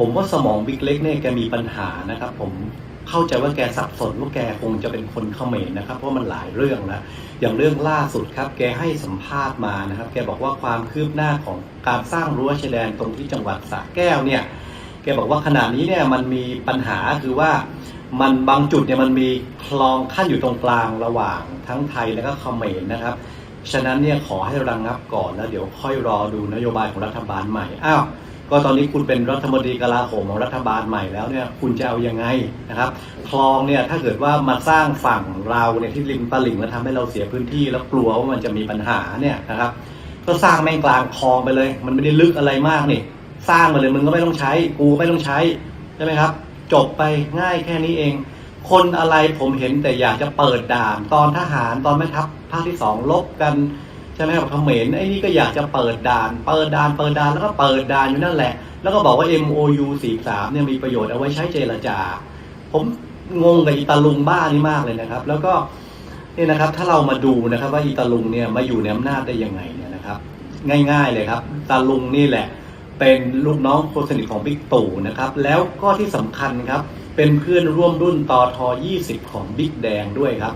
ผมว่าสมองบิ๊กเล็กเนี่ยแกมีปัญหานะครับ ผมเข้าใจว่าแกสับสนว่าแกคงจะเป็นคนเขมรนะครับเพราะมันหลายเรื่องแล้วอย่างเรื่องล่าสุดครับ แกให้สัมภาษณ์มานะครับ แกบอกว่าความคืบหน้าของการสร้างรั้วชายแดนตรงที่จังหวัดสระแก้วเนี่ย แกบอกว่าขณะนี้เนี่ยมันมีปัญหาคือว่ามันบางจุดเนี่ยมันมีคลองขั้นอยู่ตรงกลางระหว่างทั้งไทยและก็เขมรนะครับฉะนั้นเนี่ยขอให้ระงงับก่อนแล้วเดี๋ยวค่อยรอดูนโยบายของรัฐบาลใหม่อ้าว ก็ตอนนี้คุณเป็นรัฐมนตรีกลาโหมของรัฐบาลใหม่แล้วเนี่ยคุณจะเอายังไงนะครับ คลองเนี่ยถ้าเกิดว่ามาสร้างฝั่งเราเนี่ยที่ริมตลิ่งแล้วทำให้เราเสียพื้นที่แล้วกลัวว่ามันจะมีปัญหาเนี่ยนะครับ ก็สร้างแม่งกลางคลองไปเลย มันไม่ได้ลึกอะไรมากนี่ สร้างมาเลยมึงก็ไม่ต้องใช้ กูไม่ต้องใช้ใช่ไหมครับ จบไปง่ายแค่นี้เอง คนอะไรผมเห็นแต่อยากจะเปิดด่านตอนทหารตอนแม่ทัพภาคที่สองลบกัน ใช่ไหมครับเขมรไอ้นี่ก็อยากจะเปิดด่าน เปิดด่าน เปิดด่านแล้วก็เปิดด่านอยู่นั่นแหละ แล้วก็บอกว่า MOU 43เนี่ยมีประโยชน์เอาไว้ใช้เจรจา ผมงงกับอีตาลุงบ้านี่มากเลยนะครับ แล้วก็นี่นะครับถ้าเรามาดูนะครับว่าอีตาลุงเนี่ยมาอยู่ในอำนาจได้ยังไงเนี่ยนะครับ ง่าย ๆเลยครับตาลุงนี่แหละ เป็นลูกน้องคนสนิทของบิ๊กตู่นะครับ แล้วก็ที่สำคัญครับเป็นเพื่อนร่วมรุ่นตอทอ20 ของบิ๊กแดงด้วยครับ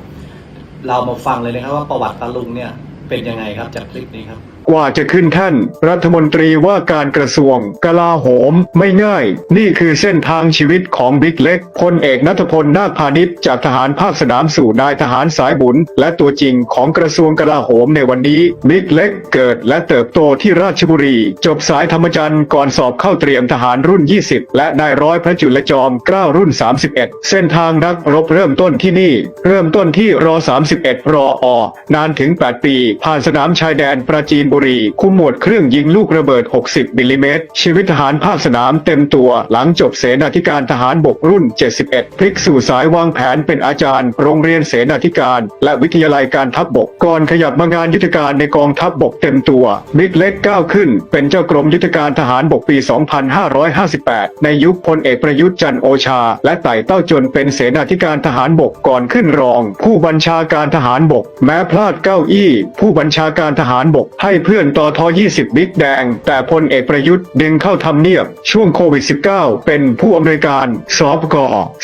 เรามาฟังเลยนะครับว่าประวัติตาลุงเนี่ย เป็นยังไงครับจากคลิปนี้ครับ กว่าจะขึ้นท่านรัฐมนตรีว่าการกระทรวงกลาโหมไม่ง่าย นี่คือเส้นทางชีวิตของบิ๊กเล็กพลเอกนัทพลนาคพาณิชย์จากทหารภาคสนามสู่นายทหารสายบุญ และตัวจริงของกระทรวงกลาโหมในวันนี้ บิ๊กเล็กเกิดและเติบโตที่ราชบุรี จบสายธรรมจันทร์ก่อนสอบเข้าเตรียมทหารรุ่น 20 และนายร้อยพระจุลจอมเกล้ารุ่น 31 เส้นทางนักรบเริ่มต้นที่นี่ เริ่มต้นที่รอ31รออนานถึง 8 ปี ผ่านสนามชายแดนปราจีนบุรี คุมหมวดเครื่องยิงลูกระเบิด 60มิลลิเมตร ชีวิตทหารภาคสนามเต็มตัว หลังจบเสนาธิการทหารบกรุ่น 71 พลิกสู่สายวางแผนเป็นอาจารย์ โรงเรียนเสนาธิการ และวิทยาลัยการทัพบกก่อนขยับมางานยุทธการในกองทัพบกเต็มตัว บิ๊กเล็กก้าวขึ้น เป็นเจ้ากรมยุทธการทหารบกปี 2558 ในยุคพลเอกประยุทธ์จันทร์โอชา และไต่เต้าจนเป็นเสนาธิการทหารบกก่อนขึ้นรอง ผู้บัญชาการทหารบก แม้พลาดเก้าอี้ ผู้บัญชาการทหารบกให้เพื่อนต่อทอ20 บิ๊กแดง แต่พลเอกประยุทธ์ดึงเข้าทำเนียบ ช่วงโควิด -19 เป็นผู้อำนวยการสบก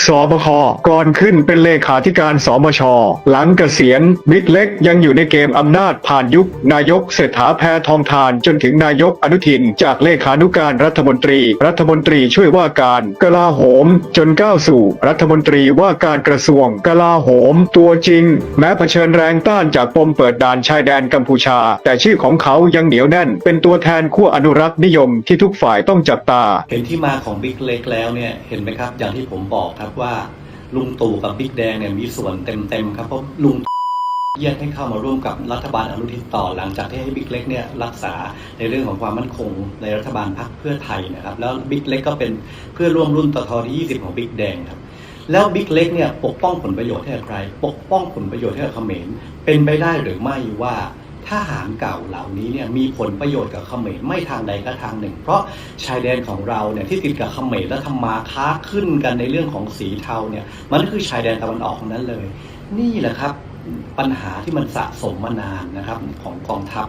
สบคก่อนขึ้นเป็นเลขาธิการสมช หลังเกษียณบิ๊กเล็กยังอยู่ในเกมอำนาจผ่านยุคนายกเศรษฐาแพทองทานจนถึงนายกอนุทิน จากเลขานุการรัฐมนตรี รัฐมนตรีช่วยว่าการกลาโหม จนก้าวสู่ รัฐมนตรีว่าการกระทรวงกลาโหม ตัวจริง แม้เผชิญแรงต้านจากปมเปิดด่านชายแดนกัมพูชา แต่ชื่อของเขาายังเหนียวแน่น เป็นตัวแทนขั้วอนุรักษ์นิยมที่ทุกฝ่ายต้องจับตา เห็นที่มาของบิ๊กเล็กแล้วเนี่ยเห็นไหมครับ อย่างที่ผมบอกครับว่าลุงตู่กับบิ๊กแดงเนี่ยมีส่วนเต็มๆครับเพราะลุงเยียดให้เข้ามาร่วมกับรัฐบาลอนุทินต่อหลังจากที่ให้บิ๊กเล็กเนี่ยรักษาในเรื่องของความมั่นคงในรัฐบาลพรรคเพื่อไทยนะครับแล้วบิ๊กเล็กก็เป็นเพื่อร่วมรุ่นตทที่20 ของบิ๊กแดงครับแล้วบิ๊กเล็กเนี่ยปกป้องผลประโยชน์ให้กับใคร ปกป้องผลประโยชน์ให้กับเขมรเป็นไปได้หรือไม่ว่า ถ้าหารเก่าเหล่านี้เนี่ยมีผลประโยชน์กับเขมรไม่ทางใดก็ทางหนึ่ง เพราะชายแดนของเราเนี่ยที่ติดกับเขมรและทำมาค้าขึ้นกันในเรื่องของสีเทาเนี่ยมันก็คือชายแดนตะวันออกทั้งนั้นเลย นี่แหละครับปัญหาที่มันสะสมมานานนะครับของกองทัพ